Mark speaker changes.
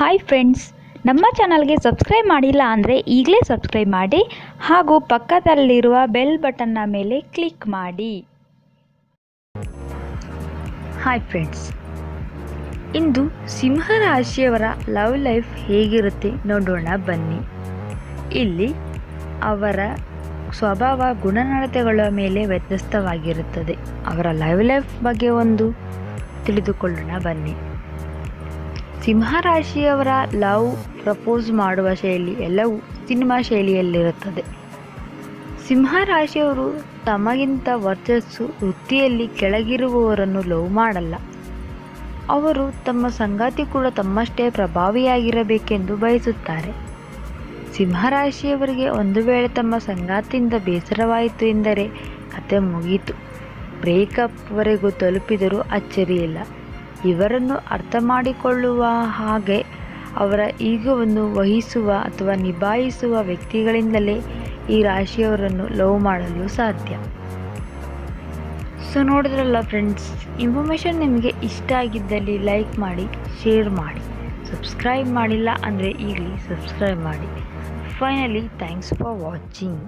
Speaker 1: Hi friends ನಮ್ಮ ಚಾನಲ್ಗೆ subscribe ಮಾಡಿಲ್ಲ ಅಂದರೆ ಈಗಲೇ ಸಬ್ಸ್ಕ್ರೈಬ್ ಮಾಡಿ ಹಾಗೂ ಪಕ್ಕದಲ್ಲಿರುವ ಬೆಲ್ ಬಟನ್ನ ಮೇಲೆ ಕ್ಲಿಕ್ ಮಾಡಿ. ಹಾಯ್ ಫ್ರೆಂಡ್ಸ್ ಇಂದು ಸಿಂಹ ರಾಶಿಯವರ ಲವ್ ಲೈಫ್ ಹೇಗಿರುತ್ತೆ ನೋಡೋಣ ಬನ್ನಿ. ಇಲ್ಲಿ ಅವರ ಸ್ವಭಾವ ಗುಣನಡತೆಗಳ ಮೇಲೆ ವ್ಯತ್ಯಸ್ತವಾಗಿರುತ್ತದೆ. ಅವರ ಲವ್ ಲೈಫ್ ಬಗ್ಗೆ ಒಂದು ತಿಳಿದುಕೊಳ್ಳೋಣ ಬನ್ನಿ. ಸಿಂಹರಾಶಿಯವರ ಲವ್ ಪ್ರಪೋಸ್ ಮಾಡುವ ಶೈಲಿ ಎಲ್ಲವೂ ಸಿನಿಮಾ ಶೈಲಿಯಲ್ಲಿರುತ್ತದೆ. ಸಿಂಹರಾಶಿಯವರು ತಮಗಿಂತ ವರ್ಚಸ್ಸು, ವೃತ್ತಿಯಲ್ಲಿ ಕೆಳಗಿರುವವರನ್ನು ಲವ್ ಮಾಡಲ್ಲ. ಅವರು ತಮ್ಮ ಸಂಗಾತಿ ಕೂಡ ತಮ್ಮಷ್ಟೇ ಪ್ರಭಾವಿಯಾಗಿರಬೇಕೆಂದು ಬಯಸುತ್ತಾರೆ. ಸಿಂಹರಾಶಿಯವರಿಗೆ ಒಂದು ವೇಳೆ ತಮ್ಮ ಸಂಗಾತಿಯಿಂದ ಬೇಸರವಾಯಿತು ಎಂದರೆ ಕತೆ ಮುಗಿಯಿತು ಬ್ರೇಕಪ್ವರೆಗೂ ತಲುಪಿದರೂ ಅಚ್ಚರಿಯಿಲ್ಲ. ಇವರನ್ನು ಅರ್ಥ ಮಾಡಿಕೊಳ್ಳುವ ಹಾಗೆ ಅವರ ಈಗವನ್ನು ವಹಿಸುವ ಅಥವಾ ನಿಭಾಯಿಸುವ ವ್ಯಕ್ತಿಗಳಿಂದಲೇ ಈ ರಾಶಿಯವರನ್ನು ಲವ್ ಮಾಡಲು ಸಾಧ್ಯ. ಸೊ ನೋಡಿದ್ರಲ್ಲ ಫ್ರೆಂಡ್ಸ್ ಇನ್ಫಾರ್ಮೇಷನ್ ನಿಮಗೆ ಇಷ್ಟ ಆಗಿದ್ದಲ್ಲಿ ಲೈಕ್ ಮಾಡಿ ಶೇರ್ ಮಾಡಿ. ಸಬ್ಸ್ಕ್ರೈಬ್ ಮಾಡಿಲ್ಲ ಅಂದರೆ ಈಗಲೇ ಸಬ್ಸ್ಕ್ರೈಬ್ ಮಾಡಿ. Finally thanks for watching